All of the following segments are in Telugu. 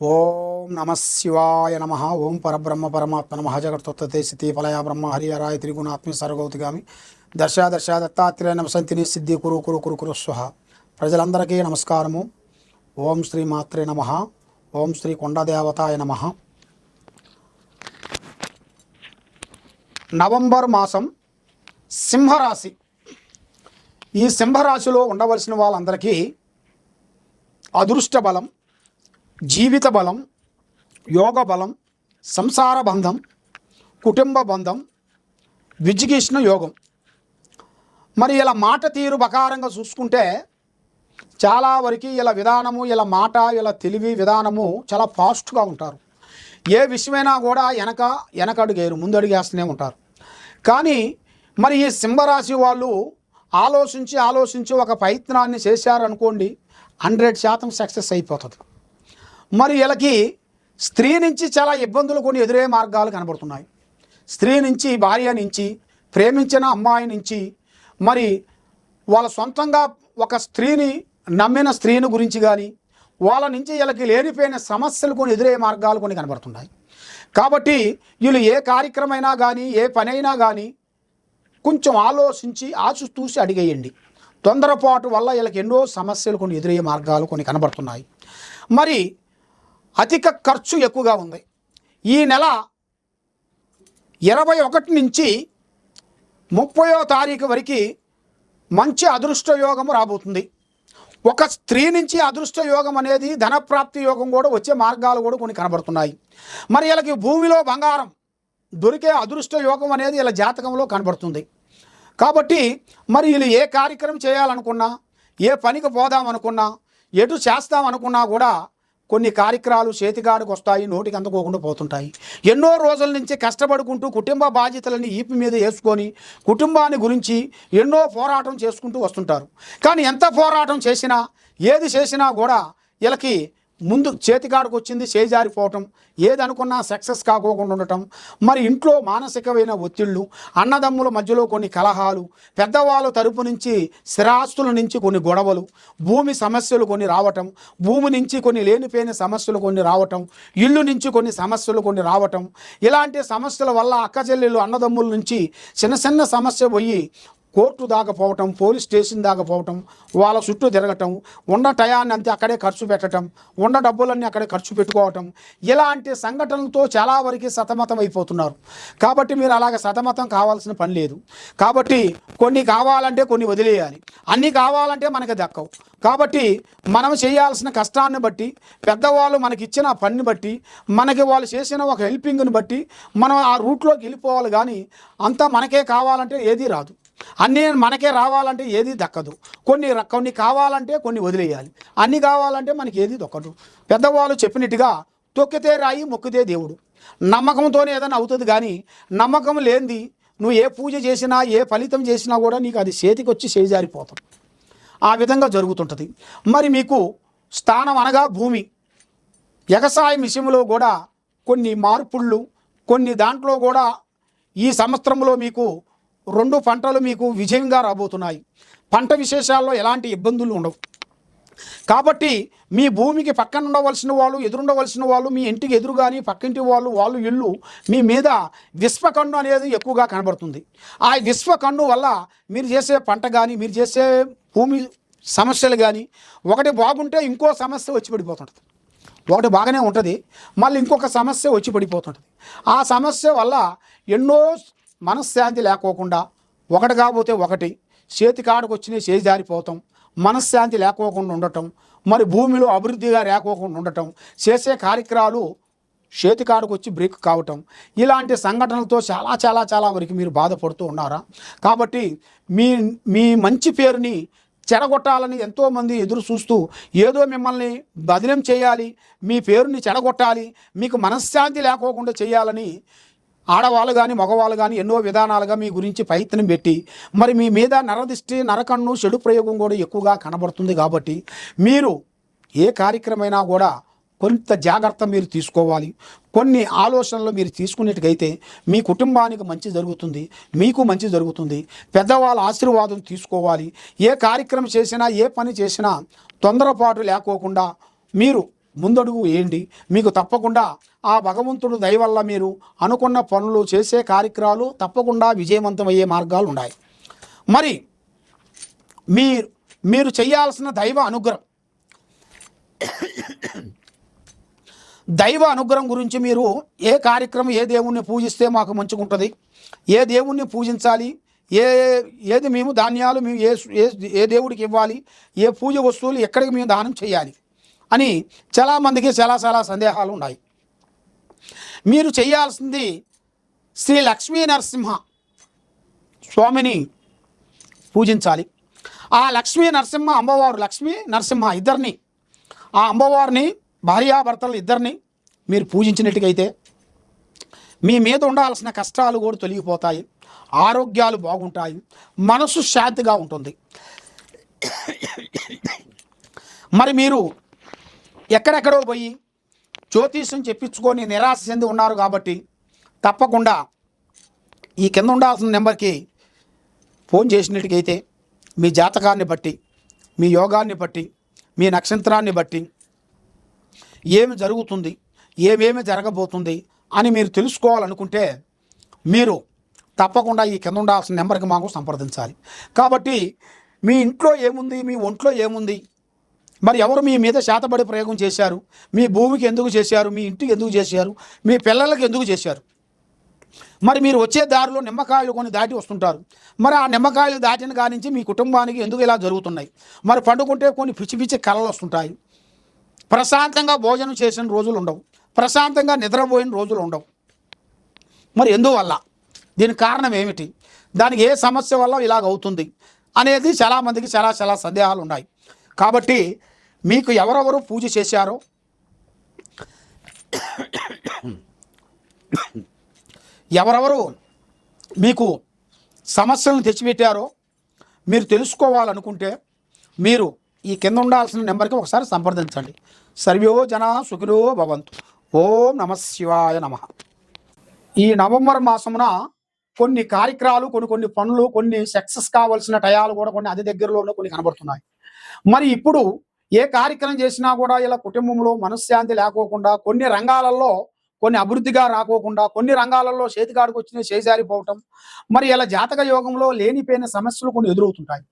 ఓం నమ శివాయ నమ ఓం పరబ్రహ్మ పరమాత్మ నమ జగత్తొత్తే స్థితి ఫలయ బ్రహ్మ హరిహరాయ త్రిగుణాత్మి సర్వగౌతిగామి దర్శ దర్శ దత్తాత్రేయ నమసంతిని సిద్ధి కురు కురు కురు కురు స్వహ. ప్రజలందరికీ నమస్కారము. ఓం శ్రీ మాత్రే నమ ఓం శ్రీ కొండదేవతాయ నమ. నవంబర్ మాసం సింహరాశి. ఈ సింహరాశిలో ఉండవలసిన వాళ్ళందరికీ అదృష్ట బలం జీవిత బలం యోగ బలం సంసార బంధం కుటుంబ బంధం విజిగీష్ణ యోగం. మరి ఇలా మాట తీరు బకారంగా చూసుకుంటే చాలా వరకు ఇలా విధానము ఇలా మాట ఇలా తెలివి విధానము చాలా ఫాస్ట్గా ఉంటారు. ఏ విషయమైనా కూడా వెనక వెనకడుగేరు ముందడుగేస్తూనే ఉంటారు. కానీ మరి ఈ సింహరాశి వాళ్ళు ఆలోచించి ఆలోచించి ఒక ప్రయత్నాన్ని చేశారనుకోండి హండ్రెడ్ శాతం సక్సెస్ అయిపోతుంది. మరి వీళ్ళకి స్త్రీ నుంచి చాలా ఇబ్బందులు కొన్ని ఎదురయ్యే మార్గాలు కనబడుతున్నాయి. స్త్రీ నుంచి భార్య నుంచి ప్రేమించిన అమ్మాయి నుంచి. మరి వాళ్ళ సొంతంగా ఒక స్త్రీని నమ్మిన స్త్రీని గురించి కానీ వాళ్ళ నుంచి వీళ్ళకి లేనిపోయిన సమస్యలు కొన్ని ఎదురయ్యే మార్గాలు కొన్ని కనబడుతున్నాయి. కాబట్టి వీళ్ళు ఏ కార్యక్రమైనా కానీ ఏ పనైనా కానీ కొంచెం ఆలోచించి ఆచితూసి అడిగేయండి. తొందరపాటు వల్ల వీళ్ళకి ఎన్నో సమస్యలు కొన్ని ఎదురయ్యే మార్గాలు కొన్ని కనబడుతున్నాయి. మరి అధిక ఖర్చు ఎక్కువగా ఉంది. ఈ నెల ఇరవై ఒకటి నుంచి ముప్పయో తారీఖు వరకు మంచి అదృష్ట యోగము రాబోతుంది. ఒక స్త్రీ నుంచి అదృష్ట యోగం అనేది ధనప్రాప్తి యోగం కూడా వచ్చే మార్గాలు కూడా కొన్ని కనబడుతున్నాయి. మరి వీళ్ళకి భూమిలో బంగారం దొరికే అదృష్ట యోగం అనేది ఇలా జాతకంలో కనబడుతుంది. కాబట్టి మరి వీళ్ళు ఏ కార్యక్రమం చేయాలనుకున్నా ఏ పనికి పోదాం అనుకున్నా ఎటు చేస్తామనుకున్నా కూడా కొన్ని కార్యక్రమాలు చేతికాడికి వస్తాయి నోటికి అందుకోకుండా పోతుంటాయి. ఎన్నో రోజుల నుంచి కష్టపడుకుంటూ కుటుంబ బాధ్యతలని ఈపి మీద వేసుకొని కుటుంబాన్ని గురించి ఎన్నో పోరాటం చేసుకుంటూ వస్తుంటారు. కానీ ఎంత పోరాటం చేసినా ఏది చేసినా కూడా వీళ్ళకి ముందు చేతికాడికి వచ్చింది చేజారిపోవటం ఏదనుకున్నా సక్సెస్ కాకోకుండా ఉండటం మరి ఇంట్లో మానసికమైన ఒత్తిళ్ళు అన్నదమ్ముల మధ్యలో కొన్ని కలహాలు పెద్దవాళ్ళ తరపు నుంచి స్థిరాస్తుల నుంచి కొన్ని గొడవలు భూమి సమస్యలు కొన్ని రావటం భూమి నుంచి కొన్ని లేనిపోయిన సమస్యలు కొన్ని రావటం ఇల్లు నుంచి కొన్ని సమస్యలు కొన్ని రావటం ఇలాంటి సమస్యల వల్ల అక్కచెల్లెలు అన్నదమ్ముల నుంచి చిన్న చిన్న సమస్య పోయి కోర్టు దాకా పోవటం పోలీస్ స్టేషన్ దాకా పోవటం వాళ్ళ చుట్టూ తిరగటం ఉన్న టయాన్ని అంతే అక్కడే ఖర్చు పెట్టడం ఉన్న డబ్బులన్నీ అక్కడే ఖర్చు పెట్టుకోవటం ఇలాంటి సంఘటనలతో చాలా వరకు సతమతం అయిపోతున్నారు. కాబట్టి మీరు అలాగ సతమతం కావాల్సిన పని లేదు. కాబట్టి కొన్ని కావాలంటే కొన్ని వదిలేయాలి. అన్నీ కావాలంటే మనకి దక్కవు. కాబట్టి మనం చేయాల్సిన కష్టాన్ని బట్టి పెద్దవాళ్ళు మనకి ఇచ్చిన పనిని బట్టి మనకి వాళ్ళు చేసిన ఒక హెల్పింగ్ని బట్టి మనం ఆ రూట్లోకి వెళ్ళిపోవాలి కానీ అంతా మనకే కావాలంటే ఏదీ రాదు. అన్నీ మనకే రావాలంటే ఏది దక్కదు. కొన్ని కొన్ని కావాలంటే కొన్ని వదిలేయాలి. అన్నీ కావాలంటే మనకి ఏది దొక్కదు. పెద్దవాళ్ళు చెప్పినట్టుగా తొక్కితే రాయి మొక్కితే దేవుడు. నమ్మకంతోనే ఏదైనా అవుతుంది కానీ నమ్మకం లేనిది నువ్వు ఏ పూజ చేసినా ఏ ఫలితం చేసినా కూడా నీకు అది చేతికి వచ్చి ఆ విధంగా జరుగుతుంటుంది. మరి మీకు స్థానం అనగా భూమి. వ్యవసాయం విషయంలో కూడా కొన్ని మార్పుళ్ళు కొన్ని దాంట్లో కూడా ఈ సంవత్సరంలో మీకు రెండు పంటలు మీకు విజయంగా రాబోతున్నాయి. పంట విశేషాల్లో ఎలాంటి ఇబ్బందులు ఉండవు. కాబట్టి మీ భూమికి పక్కన ఉండవలసిన వాళ్ళు ఎదురుండవలసిన వాళ్ళు మీ ఇంటికి ఎదురు కానీ పక్కింటి వాళ్ళు వాళ్ళు ఇల్లు మీ మీద విశ్వకన్ను అనేది ఎక్కువగా కనబడుతుంది. ఆ విశ్వకన్ను వల్ల మీరు చేసే పంట కానీ మీరు చేసే భూమి సమస్యలు కానీ ఒకటి బాగుంటే ఇంకో సమస్య వచ్చి పడిపోతుంటుంది. ఒకటి బాగానే ఉంటుంది మళ్ళీ ఇంకొక సమస్య వచ్చి పడిపోతుంటుంది. ఆ సమస్య వల్ల ఎన్నో మనశ్శాంతి లేకోకుండా ఒకటి కాబోతే ఒకటి చేతి కాడకు వచ్చిన చేయి జారిపోతాం మనశ్శాంతి లేకోకుండా ఉండటం మరి భూమిలో అభివృద్ధిగా లేకోకుండా ఉండటం చేసే కార్యక్రమాలు చేతికాడుకు వచ్చి బ్రేక్ కావటం ఇలాంటి సంఘటనలతో చాలా చాలా చాలా వరకు మీరు బాధపడుతూ ఉన్నారా? కాబట్టి మీ మీ మంచి పేరుని చెడగొట్టాలని ఎంతోమంది ఎదురు చూస్తూ ఏదో మిమ్మల్ని బదిలం చేయాలి మీ పేరుని చెడగొట్టాలి మీకు మనశ్శాంతి లేకోకుండా చేయాలని ఆడవాళ్ళు కానీ మగవాళ్ళు కానీ ఎన్నో విధానాలుగా మీ గురించి ప్రయత్నం పెట్టి మరి మీ మీద నరదిష్టి నరకన్ను చెడు ప్రయోగం కూడా ఎక్కువగా కనబడుతుంది కాబట్టి మీరు ఏ కార్యక్రమైనా కూడా కొంత జాగ్రత్త మీరు తీసుకోవాలి. కొన్ని ఆలోచనలు మీరు తీసుకున్నట్టుగైతే మీ కుటుంబానికి మంచి జరుగుతుంది మీకు మంచి జరుగుతుంది. పెద్దవాళ్ళ ఆశీర్వాదం తీసుకోవాలి. ఏ కార్యక్రమం చేసినా ఏ పని చేసినా తొందరపాటు లేకోకుండా మీరు ముందడుగు ఏంటి మీకు తప్పకుండా ఆ భగవంతుడు దయ వల్ల మీరు అనుకున్న పనులు చేసే కార్యక్రమాలు తప్పకుండా విజయవంతమయ్యే మార్గాలు ఉన్నాయి. మరి మీరు మీరు చేయాల్సిన దైవ అనుగ్రహం. దైవ అనుగ్రహం గురించి మీరు ఏ కార్యక్రమం ఏ దేవుణ్ణి పూజిస్తే మాకు మంచిగుంటుంది? ఏ దేవుణ్ణి పూజించాలి? ఏ ఏది మేము ధాన్యాలు మేము ఏ ఏ ఏ దేవుడికి ఇవ్వాలి? ఏ పూజ వస్తువులు ఎక్కడికి మేము దానం చేయాలి? అని చాలామందికి చాలా చాలా సందేహాలు ఉన్నాయి మీరు చేయాల్సింది శ్రీ లక్ష్మీ నరసింహ స్వామిని పూజించాలి. ఆ లక్ష్మీ నరసింహ అమ్మవారు లక్ష్మీ నరసింహ ఇద్దరిని ఆ అమ్మవారిని భార్యాభర్తలు ఇద్దరిని మీరు పూజించినట్టుగైతే మీ మీద ఉండాల్సిన కష్టాలు కూడా తొలగిపోతాయి ఆరోగ్యాలు బాగుంటాయి మనసు శాంతిగా ఉంటుంది. మరి మీరు ఎక్కడెక్కడో పోయి జ్యోతిష్యం చెప్పించుకొని నిరాశ చెంది ఉన్నారు కాబట్టి తప్పకుండా ఈ కింద ఉండాల్సిన నెంబర్కి ఫోన్ చేసినట్టుకైతే మీ జాతకాన్ని బట్టి మీ యోగాన్ని బట్టి మీ నక్షత్రాన్ని బట్టి ఏమి జరుగుతుంది ఏమేమి జరగబోతుంది అని మీరు తెలుసుకోవాలనుకుంటే మీరు తప్పకుండా ఈ కింద ఉండాల్సిన నెంబర్కి మాకు సంప్రదించాలి. కాబట్టి మీ ఇంట్లో ఏముంది మీ ఒంట్లో ఏముంది మరి ఎవరు మీ మీద శాతపడి ప్రయోగం చేశారు? మీ భూమికి ఎందుకు చేశారు? మీ ఇంటికి ఎందుకు చేశారు? మీ పిల్లలకి ఎందుకు చేశారు? మరి మీరు వచ్చే దారిలో నిమ్మకాయలు కొన్ని దాటి వస్తుంటారు. మరి ఆ నిమ్మకాయలు దాటిన కానించి మీ కుటుంబానికి ఎందుకు ఇలా జరుగుతున్నాయి? మరి పండుకుంటే కొన్ని పిచ్చి పిచ్చి కళలు వస్తుంటాయి. ప్రశాంతంగా భోజనం చేసిన రోజులు ఉండవు. ప్రశాంతంగా నిద్రపోయిన రోజులు ఉండవు. మరి ఎందువల్ల? దీని కారణం ఏమిటి? దానికి ఏ సమస్య వల్ల ఇలాగ అవుతుంది? అనేది చాలామందికి చాలా చాలా సందేహాలు ఉన్నాయి. కాబట్టి మీకు ఎవరెవరు పూజ చేశారో ఎవరెవరు మీకు సమస్యలను తెచ్చిపెట్టారో మీరు తెలుసుకోవాలనుకుంటే మీరు ఈ కింద ఉండాల్సిన నెంబర్కి ఒకసారి సంప్రదించండి. సర్వ్యో జన సుఖిరో భవంతు. ఓం నమ శివాయ నమ. ఈ నవంబర్ మాసమున కొన్ని కార్యక్రమాలు కొన్ని కొన్ని పనులు కొన్ని సక్సెస్ కావాల్సిన టయాలు కూడా కొన్ని అతి దగ్గరలో కొన్ని కనబడుతున్నాయి. మరి ఇప్పుడు ఏ కార్యక్రమం చేసినా కూడా ఇలా కుటుంబంలో మనశ్శాంతి లేకోకుండా కొన్ని రంగాలలో కొన్ని అభివృద్ధిగా రాకోకుండా కొన్ని రంగాలలో చేతికాడికి వచ్చిన చేజారిపోవటం మరి ఇలా జాతక యోగంలో లేనిపోయిన సమస్యలు కొన్ని ఎదురవుతుంటాయి.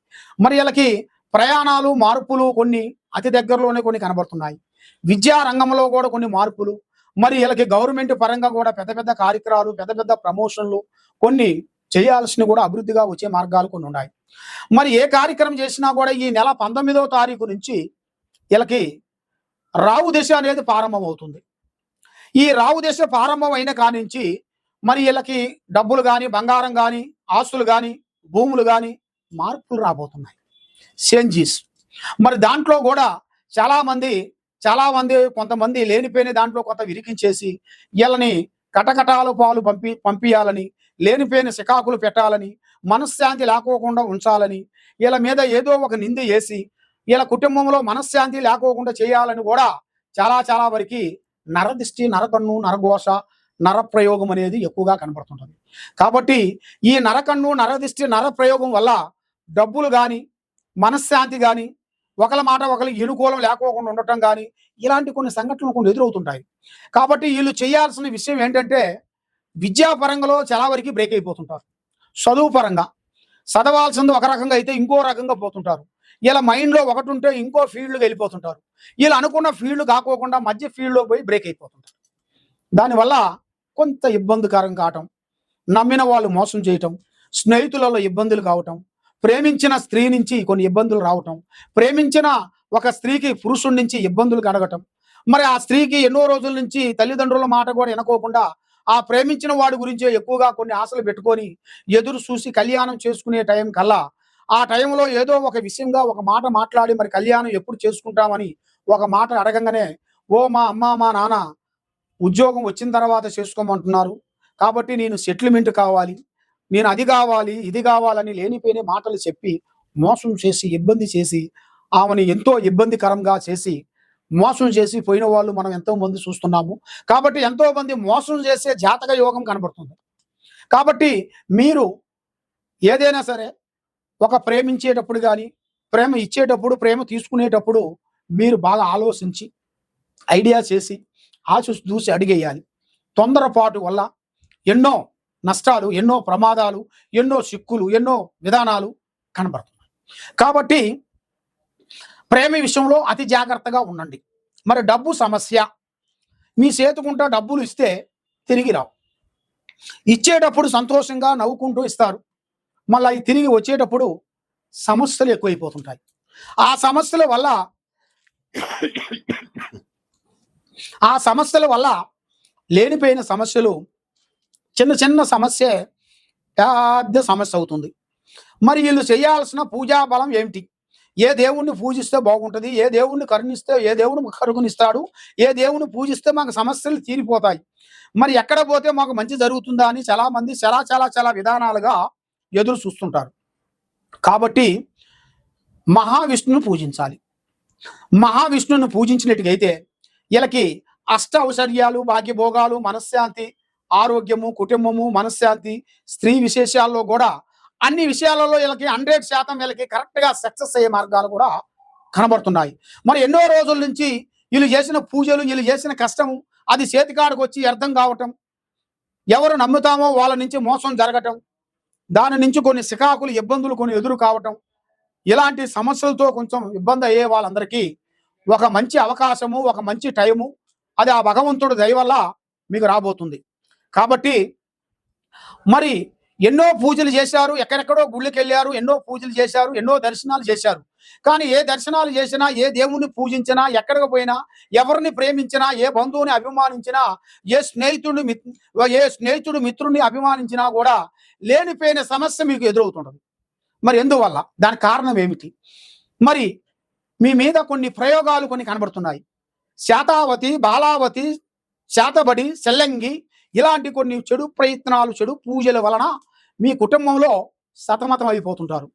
మరి వీళ్ళకి ప్రయాణాలు మార్పులు కొన్ని అతి దగ్గరలోనే కొన్ని కనబడుతున్నాయి. విద్యా రంగంలో కూడా కొన్ని మార్పులు మరి వీళ్ళకి గవర్నమెంట్ పరంగా కూడా పెద్ద పెద్ద కార్యక్రమాలు పెద్ద పెద్ద ప్రమోషన్లు కొన్ని చేయాల్సిన కూడా అభివృద్ధిగా వచ్చే మార్గాలు కొన్ని ఉన్నాయి. మరి ఏ కార్యక్రమం చేసినా కూడా ఈ నెల పంతొమ్మిదవ తారీఖు నుంచి వీళ్ళకి రావు దశ అనేది ప్రారంభమవుతుంది. ఈ రావు దశ ప్రారంభం అయిన కానించి మరి వీళ్ళకి డబ్బులు కానీ బంగారం కానీ ఆస్తులు కానీ భూములు కానీ మార్పులు రాబోతున్నాయి. చేంజీస్. మరి దాంట్లో కూడా చాలామంది చాలామంది కొంతమంది లేనిపోయిన దాంట్లో కొంత విరికించేసి వీళ్ళని కటకటాలు పాలు పంపి పంపించాలని లేనిపోయిన శికాకులు పెట్టాలని మనశ్శాంతి లేకోకుండా ఉంచాలని వీళ్ళ మీద ఏదో ఒక నింద వేసి వీళ్ళ కుటుంబంలో మనశ్శాంతి లేకోకుండా చేయాలని కూడా చాలా చాలా వరకు నరదిష్టి నరకన్ను నరఘోష నరప్రయోగం అనేది ఎక్కువగా కనబడుతుంటుంది కాబట్టి ఈ నరకన్ను నరదిష్టి నరప్రయోగం వల్ల డబ్బులు కానీ మనశ్శాంతి కానీ ఒకరి మాట ఒకరి అనుకూలం లేకోకుండా ఉండటం కానీ ఇలాంటి కొన్ని సంఘటనలు కొన్ని ఎదురవుతుంటాయి. కాబట్టి వీళ్ళు చేయాల్సిన విషయం ఏంటంటే విద్యాపరంగా చాలా వరకు బ్రేక్ అయిపోతుంటారు. చదువు పరంగా చదవాల్సింది ఒక రకంగా అయితే ఇంకో రకంగా పోతుంటారు. ఇలా మైండ్లో ఒకటి ఉంటే ఇంకో ఫీల్డ్కి వెళ్ళిపోతుంటారు. వీళ్ళు అనుకున్న ఫీల్డ్ కాకోకుండా మధ్య ఫీల్డ్లో పోయి బ్రేక్ అయిపోతుంటారు. దానివల్ల కొంత ఇబ్బందికరం కావటం నమ్మిన వాళ్ళు మోసం చేయటం స్నేహితులలో ఇబ్బందులు కావటం ప్రేమించిన స్త్రీ నుంచి కొన్ని ఇబ్బందులు రావటం ప్రేమించిన ఒక స్త్రీకి పురుషుడి నుంచి ఇబ్బందులు కడగటం మరి ఆ స్త్రీకి ఎన్నో రోజుల నుంచి తల్లిదండ్రుల మాట కూడా వినకోకుండా ఆ ప్రేమించిన వాడి గురించే ఎక్కువగా కొన్ని ఆశలు పెట్టుకొని ఎదురు చూసి కళ్యాణం చేసుకునే టైం కల్లా ఆ టైంలో ఏదో ఒక విషయంగా ఒక మాట మాట్లాడి మరి కళ్యాణం ఎప్పుడు చేసుకుంటామని ఒక మాట అడగంగానే ఓ మా అమ్మ మా నాన్న ఉద్యోగం వచ్చిన తర్వాత చేసుకోమంటున్నారు. కాబట్టి నేను సెటిల్మెంట్ కావాలి. నేను అది కావాలి ఇది కావాలని లేనిపోయిన మాటలు చెప్పి మోసం చేసి ఇబ్బంది చేసి ఆమెను ఎంతో ఇబ్బందికరంగా చేసి మోసం చేసి పోయిన వాళ్ళు మనం ఎంతో మంది చూస్తున్నాము. కాబట్టి ఎంతో మంది మోసం చేసే జాతక యోగం కనబడుతుంది. కాబట్టి మీరు ఏదైనా సరే ఒక ప్రేమించేటప్పుడు కానీ ప్రేమ ఇచ్చేటప్పుడు ప్రేమ తీసుకునేటప్పుడు మీరు బాగా ఆలోచించి ఐడియా చేసి ఆచి చూసి అడిగేయాలి. తొందరపాటు వల్ల ఎన్నో నష్టాలు ఎన్నో ప్రమాదాలు ఎన్నో సిక్కులు ఎన్నో విధానాలు కనబడుతున్నాయి. కాబట్టి ప్రేమ విషయంలో అతి జాగ్రత్తగా ఉండండి. మరి డబ్బు సమస్య. మీ చేతుకుంటా డబ్బులు ఇస్తే తిరిగి రావు. ఇచ్చేటప్పుడు సంతోషంగా నవ్వుకుంటూ ఇస్తారు. మళ్ళీ తిరిగి వచ్చేటప్పుడు సమస్యలు ఎక్కువైపోతుంటాయి. ఆ సమస్యల వల్ల ఆ సమస్యల వల్ల లేనిపోయిన సమస్యలు చిన్న చిన్న సమస్య పెద్ద సమస్య అవుతుంది. మరి వీళ్ళు చేయాల్సిన పూజా బలం ఏమిటి? ఏ దేవుణ్ణి పూజిస్తే బాగుంటుంది ఏ దేవుణ్ణి కరుణిస్తే ఏ దేవుడు కరుణిస్తాడు ఏ దేవుని పూజిస్తే మాకు సమస్యలు తీరిపోతాయి. మరి ఎక్కడ పోతే మాకు మంచి జరుగుతుందా అని చాలా మంది చాలా చాలా చాలా విధానాలుగా ఎదురు చూస్తుంటారు. కాబట్టి మహావిష్ణును పూజించాలి. మహావిష్ణువుని పూజించినట్టుగైతే వీళ్ళకి అష్ట ఔషర్యాలు భాగ్యభోగాలు మనశ్శాంతి ఆరోగ్యము కుటుంబము మనశ్శాంతి స్త్రీ విశేషాల్లో కూడా అన్ని విషయాలలో వీళ్ళకి హండ్రెడ్ శాతం వీళ్ళకి కరెక్ట్గా సక్సెస్ అయ్యే మార్గాలు కూడా కనబడుతున్నాయి. మరి ఎన్నో రోజుల నుంచి వీళ్ళు చేసిన పూజలు వీళ్ళు చేసిన కష్టము అది చేతికాడికి వచ్చి అర్థం కావటం ఎవరు నమ్ముతామో వాళ్ళ నుంచి మోసం జరగటం దాని నుంచి కొన్ని సికాకులు ఇబ్బందులు కొన్ని ఎదురు కావటం ఇలాంటి సమస్యలతో కొంచెం ఇబ్బంది అయ్యే వాళ్ళందరికీ ఒక మంచి అవకాశము ఒక మంచి టైము అది ఆ భగవంతుడు దయ వల్ల మీకు రాబోతుంది. కాబట్టి మరి ఎన్నో పూజలు చేశారు ఎక్కడెక్కడో గుళ్ళకి వెళ్ళారు ఎన్నో పూజలు చేశారు ఎన్నో దర్శనాలు చేశారు. కానీ ఏ దర్శనాలు చేసినా ఏ దేవుణ్ణి పూజించినా ఎక్కడికి పోయినా ఎవరిని ప్రేమించినా ఏ బంధువుని అభిమానించినా ఏ స్నేహితుడిని ఏ స్నేహితుడు మిత్రుడిని అభిమానించినా కూడా లేనిపోయిన సమస్య మీకు ఎదురవుతుండదు మరి ఎందువల్ల? దాని కారణం ఏమిటి? మరి మీ మీద కొన్ని ప్రయోగాలు కొన్ని కనబడుతున్నాయి. శాతావతి బాలావతి శాతబడి సెల్లంగి ఇలాంటి కొన్ని చెడు ప్రయత్నాలు చెడు పూజల వలన మీ కుటుంబంలో సతమతం అయిపోతుంటారు.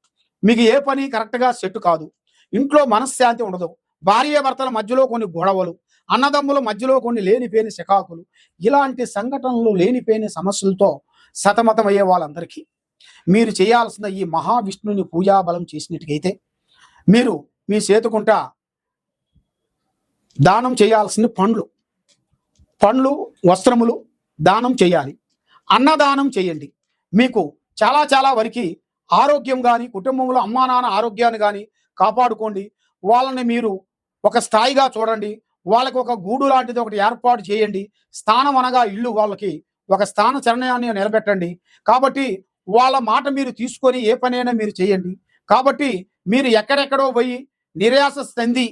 మీకు ఏ పని కరెక్ట్గా సెట్ కాదు. ఇంట్లో మనశ్శాంతి ఉండదు. భార్య భర్తల మధ్యలో కొన్ని గొడవలు అన్నదమ్ముల మధ్యలో కొన్ని లేనిపోయిన శకాకులు ఇలాంటి సంఘటనలు లేనిపోయిన సమస్యలతో సతమతం అయ్యే వాళ్ళందరికీ మీరు చేయాల్సిన ఈ మహావిష్ణుని పూజాబలం చేసినట్టుగైతే మీరు మీ చేతుకుంట దానం చేయాల్సిన పండ్లు పండ్లు వస్త్రములు దానం చేయాలి. అన్నదానం చేయండి. మీకు చాలా చాలా వరకు ఆరోగ్యం కానీ కుటుంబంలో అమ్మా నాన్న ఆరోగ్యాన్ని కానీ కాపాడుకోండి. వాళ్ళని మీరు ఒక స్థాయిగా చూడండి. వాళ్ళకి ఒక గూడు లాంటిది ఒకటి ఏర్పాటు చేయండి. స్థానం అనగా ఇల్లు వాళ్ళకి ఒక స్థాన చరణాన్ని నిలబెట్టండి. కాబట్టి వాళ్ళ మాట మీరు తీసుకొని ఏ పనైనా మీరు చేయండి. కాబట్టి మీరు ఎక్కడెక్కడో పోయి నిరాశ చెంది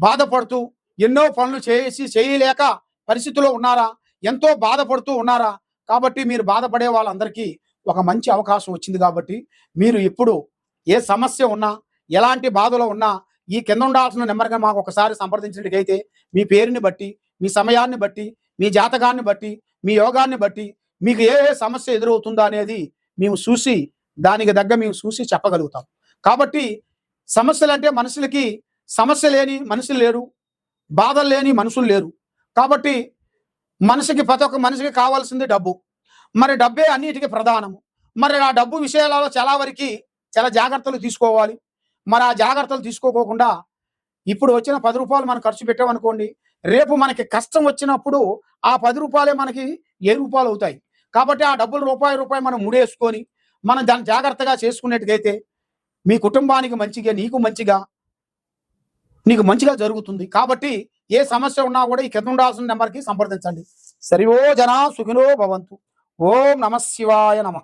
బాధపడుతూ ఎన్నో పనులు చేసి చేయలేక పరిస్థితిలో ఉన్నారా? ఎంతో బాధపడుతూ ఉన్నారా? కాబట్టి మీరు బాధపడే వాళ్ళందరికీ ఒక మంచి అవకాశం వచ్చింది కాబట్టి మీరు ఇప్పుడు ఏ సమస్య ఉన్నా ఎలాంటి బాధలో ఉన్నా ఈ కింద ఉండాల్సిన నెంబర్గా మాకు ఒకసారి సంప్రదించినట్టుగైతే మీ పేరుని బట్టి మీ సమయాన్ని బట్టి మీ జాతకాన్ని బట్టి మీ యోగాన్ని బట్టి మీకు ఏ ఏ సమస్య ఎదురవుతుందో అనేది మేము చూసి దానికి తగ్గ మేము చూసి చెప్పగలుగుతాం. కాబట్టి సమస్యలు అంటే మనుషులకి సమస్య లేని మనుషులు లేరు బాధలు లేని మనుషులు లేరు. కాబట్టి మనిషికి ప్రతి ఒక్క మనిషికి కావాల్సింది డబ్బు. మరి డబ్బే అన్నిటికీ ప్రధానము. మరి ఆ డబ్బు విషయాలలో చాలా వరకు చాలా జాగ్రత్తలు తీసుకోవాలి. మరి ఆ జాగ్రత్తలు తీసుకోకోకుండా ఇప్పుడు వచ్చిన పది రూపాయలు మనం ఖర్చు పెట్టామనుకోండి రేపు మనకి కష్టం వచ్చినప్పుడు ఆ పది రూపాయలే మనకి ఏ రూపాయలు అవుతాయి. కాబట్టి ఆ డబ్బులు రూపాయి రూపాయి మనం ముడేసుకొని మనం దాన్ని జాగ్రత్తగా చేసుకునేట్టుగైతే మీ కుటుంబానికి మంచిగా నీకు మంచిగా నీకు మంచిగా జరుగుతుంది. కాబట్టి ఏ సమస్య ఉన్నా కూడా ఈ కింద ఉండాల్సిన నెంబర్కి సంప్రదించండి. సరివో జనా సుఖినో భవంతు. ఓం నమ శివాయ నమ.